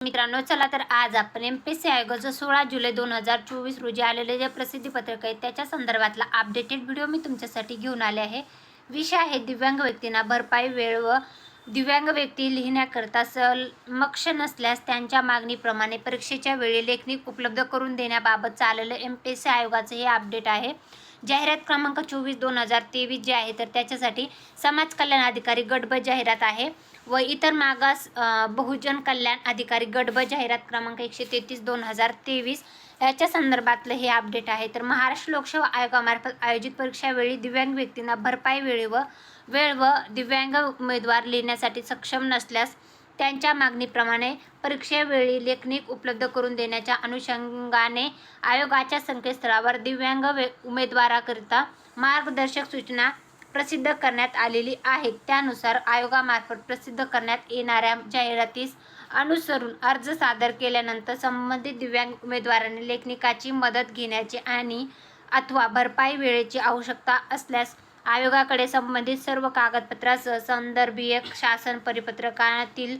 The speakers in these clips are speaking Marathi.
मित्रांनो चला तर आज आपण एम पी सी आयोगाचं सोळा जुलै दोन हजार चोवीस रोजी आलेले जे प्रसिद्धी पत्रक आहे त्याच्या संदर्भातला अपडेटेड व्हिडिओ मी तुमच्यासाठी घेऊन आले आहे. विषय आहे दिव्यांग व्यक्तींना भरपाई वेळ व दिव्यांग व्यक्ती लिहिण्याकरता समक्ष नसल्यास त्यांच्या मागणीप्रमाणे परीक्षेच्या वेळी लेखनिक उपलब्ध करून देण्याबाबत चाललेलं एम पी सी आयोगाचं हे अपडेट आहे. जाहिरात क्रमांक चोवीस दोन हजार तेवीस जे आहे तर त्याच्यासाठी समाज कल्याण अधिकारी गटब जाहिरात आहे व इतर मागास बहुजन कल्याण अधिकारी गटब जाहिरात क्रमांक एकशे तेहतीस दोन हजार तेवीस. याच्या संदर्भातलं हे अपडेट आहे. तर महाराष्ट्र लोकसेवा आयोगामार्फत आयोजित परीक्षावेळी दिव्यांग व्यक्तींना भरपाई वेळी व वेळ व दिव्यांग उमेदवार लिहिण्यासाठी सक्षम नसल्यास त्यांच्या मागणीप्रमाणे परीक्षेवेळी लेखनिक उपलब्ध करून देण्याच्या अनुषंगाने आयोगाच्या संकेतस्थळावर दिव्यांग वे उमेदवाराकरिता मार्गदर्शक सूचना प्रसिद्ध करण्यात आलेली आहे त्यानुसार आयोगामार्फत प्रसिद्ध करण्यात येणाऱ्या जाहिरातीस अनुसरून अर्ज सादर केल्यानंतर संबंधित दिव्यांग उमेदवारांनी लेखनिकाची मदत घेण्याची आणि अथवा भरपाई वेळेची आवश्यकता असल्यास आयोगाकडे संबंधित सर्व कागदपत्रासह संदर्भीय शासन परिपत्रकातील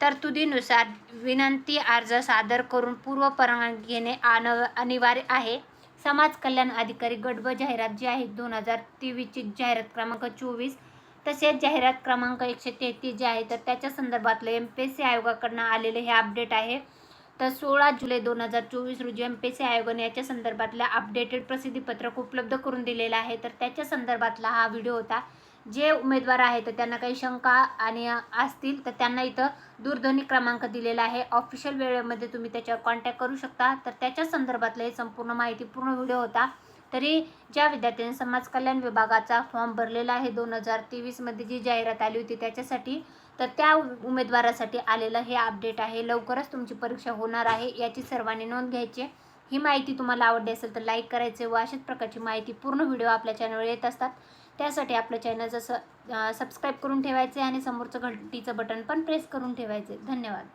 तरतुदीनुसार विनंती अर्ज सादर करून पूर्व परवानगी घेणे आन अनिवार्य आहे. समाज कल्याण अधिकारी गटब जाहिरात जी आहे दोन हजार तेवीसची जाहिरात क्रमांक चोवीस तसेच जाहिरात क्रमांक एकशे तेहतीस जे आहे तर त्याच्या संदर्भातलं एम पी एस सी आयोगाकडनं आलेलं हे अपडेट आहे. तर सोळा जुलै दोन हजार चोवीस रोजी एम पी एस सी आयोगाने याच्या संदर्भातल्या अपडेटेड प्रसिद्धीपत्रक उपलब्ध करून दिलेलं आहे. तर त्याच्या संदर्भातला हा व्हिडिओ होता. जे उमेदवार आहेत तर त्यांना काही शंका आणि असतील तर त्यांना इथं दूरध्वनी क्रमांक दिलेला आहे. ऑफिशियल वेळेमध्ये तुम्ही त्याच्यावर कॉन्टॅक्ट करू शकता. तर त्याच्या संदर्भातलं हे संपूर्ण माहिती पूर्ण व्हिडिओ होता. तरी ज्या विद्यार्थ्यांनी समाज कल्याण विभागाचा फॉर्म भरलेला आहे दोन हजार तेवीसमध्ये जी जाहिरात आली होती त्याच्यासाठी तर त्या उमेदवारासाठी आलेलं हे अपडेट आहे. लवकरच तुमची परीक्षा होणार आहे याची सर्वांनी नोंद घ्यायची आहे. ही माहिती तुम्हाला आवडली असेल तर लाईक करायचे व अशाच प्रकारची माहिती पूर्ण व्हिडिओ आपल्या चॅनलवर येत असतात. त्यासाठी आपलं चॅनल जसं सबस्क्राईब करून ठेवायचे आणि समोरचं घंटीचं बटन पण प्रेस करून ठेवायचे धन्यवाद.